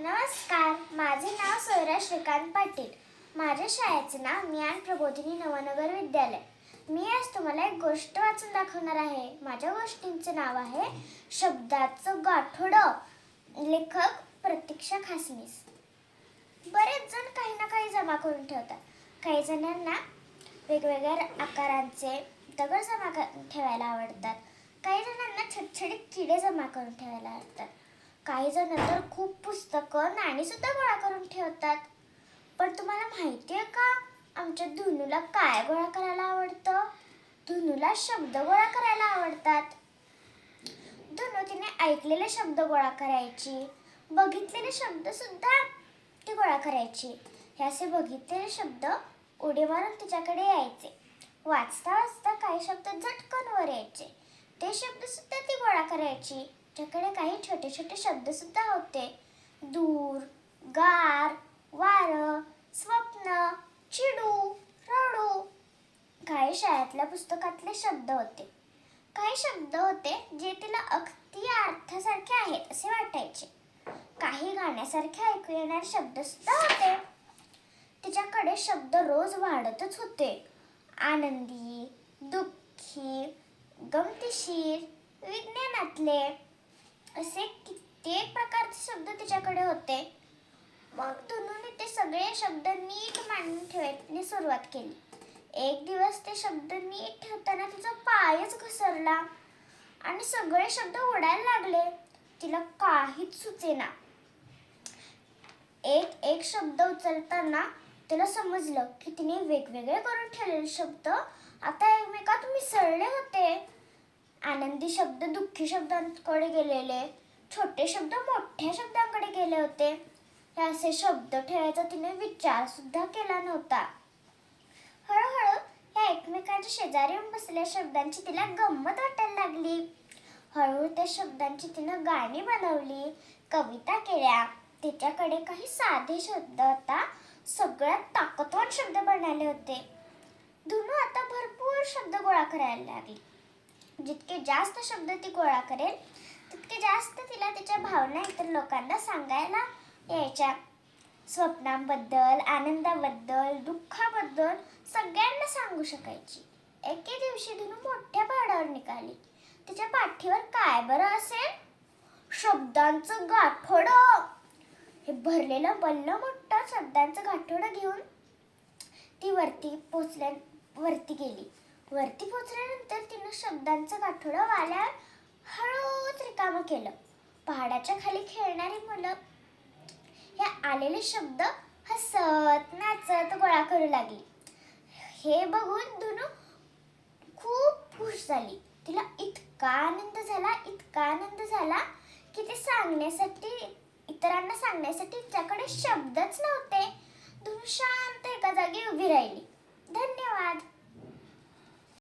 नमस्कार माझे नाव सोयरा श्रीकांत पाटील. माझ्या शाळेचे नाव ज्ञान प्रबोधिनी नवनगर विद्यालय. मी आज तुम्हाला एक गोष्ट वाचून दाखवणार आहे. माझ्या गोष्टींचे नाव आहे शब्दाचं गाठोडं. लेखक प्रतीक्षा खासनीस. बरेच जण काही ना काही जमा करून ठेवतात. काही जणांना वेगवेगळ्या आकारांचे दगड जमा कर- ठेवायला आवडतात. काही जणांना छटछडीत किडे जमा करून ठेवायला आवडतात. काही जण तर खूप पुस्तकं नाणी सुद्धा गोळा करून ठेवतात. पण तुम्हाला माहिती आहे का? आमच्या धुनूला काय गोळा करायला आवडतं? धुनूला शब्द गोळा करायला आवडतात. धुनू तिने ऐकलेले शब्द गोळा करायची. बघितलेले शब्द सुद्धा ती गोळा करायची. हे असे बघितलेले शब्द उडी मारून तिच्याकडे यायचे. वाचता वाचता काही शब्द झटकन वर यायचे. ते शब्द सुद्धा ती गोळा करायची. त्याच्याकडे काही छोटे छोटे शब्द सुद्धा होते. दूर गार वार स्वप्न चिडू रडू. काही शाळेतल्या पुस्तकातले शब्द होते. काही शब्द होते जे तिला अगदी अर्थासारखे आहेत असे वाटायचे. काही गाण्यासारखे ऐकू येणारे शब्द सुद्धा होते. तिच्याकडे शब्द रोज वाढतच होते. आनंदी दुःखी गमतीशीर विज्ञानातले. असे कित्येक प्रकारचे शब्द तिच्याकडे होते. मग धनुने ते सगळे शब्द नीट मांडून ठेवायला सुरुवात केली. एक दिवस ते शब्द नीट ठेवताना तिचा पायच घसरला आणि सगळे शब्द उडायला लागले. तिला काहीच सुचेना. एक एक शब्द उचलताना तिला समजलं की तिने वेगवेगळे करून ठेवलेले शब्द आता एकमेकात मिसळले होते. आनंदी शब्द दुःखी शब्दांकडे गेलेले छोटे शब्द मोठ्या शब्दांकडे गेले होते. हे असे शब्द ठेवायचा तिने विचार सुद्धा केला नव्हता. हळूहळू या एकमेकांच्या शेजारी येऊन बसलेल्या शब्दांची तिला गंमत वाटायला लागली. हळूहळू त्या शब्दांची तिनं गाणी बनवली कविता केल्या. तिच्याकडे काही साधे शब्द आता सगळ्यात ताकदवान शब्द बनवले होते. धुनू आता भरपूर शब्द गोळा करायला लागली. जितके जास्त शब्द ती गोळा करेल तितके जास्त तिला तिच्या भावना इतर लोकांना सांगायला यायच्या. स्वप्नांबद्दल आनंदाबद्दल दुःखाबद्दल सगळ्यांना सांगू शकायची. एके दिवशी धुनू मोठ्या पहाडावर निघाली. तिच्या पाठीवर काय बरं असेल? शब्दांचं गाठोडं! हे भरलेलं बल्ल मोठं शब्दांचं गाठोडं घेऊन ती वरती पोचल्या वरती गेली. वरती पोचल्यानंतर तिनं शब्दांचं गाठोडा वाल्यावर हळूच रिकामं केलं. पहाडाच्या खाली खेळणारी मुलं हे आलेले शब्द हसत नाचत गोळा करू लागली. हे बघून धुनू खूप खुश झाली. तिला इतका आनंद झाला इतका आनंद झाला की ते सांगण्यासाठी इतरांना सांगण्यासाठी तिच्याकडे शब्दच नव्हते. धुनू शांत एका जागी उभी राहिली. धन्यवाद.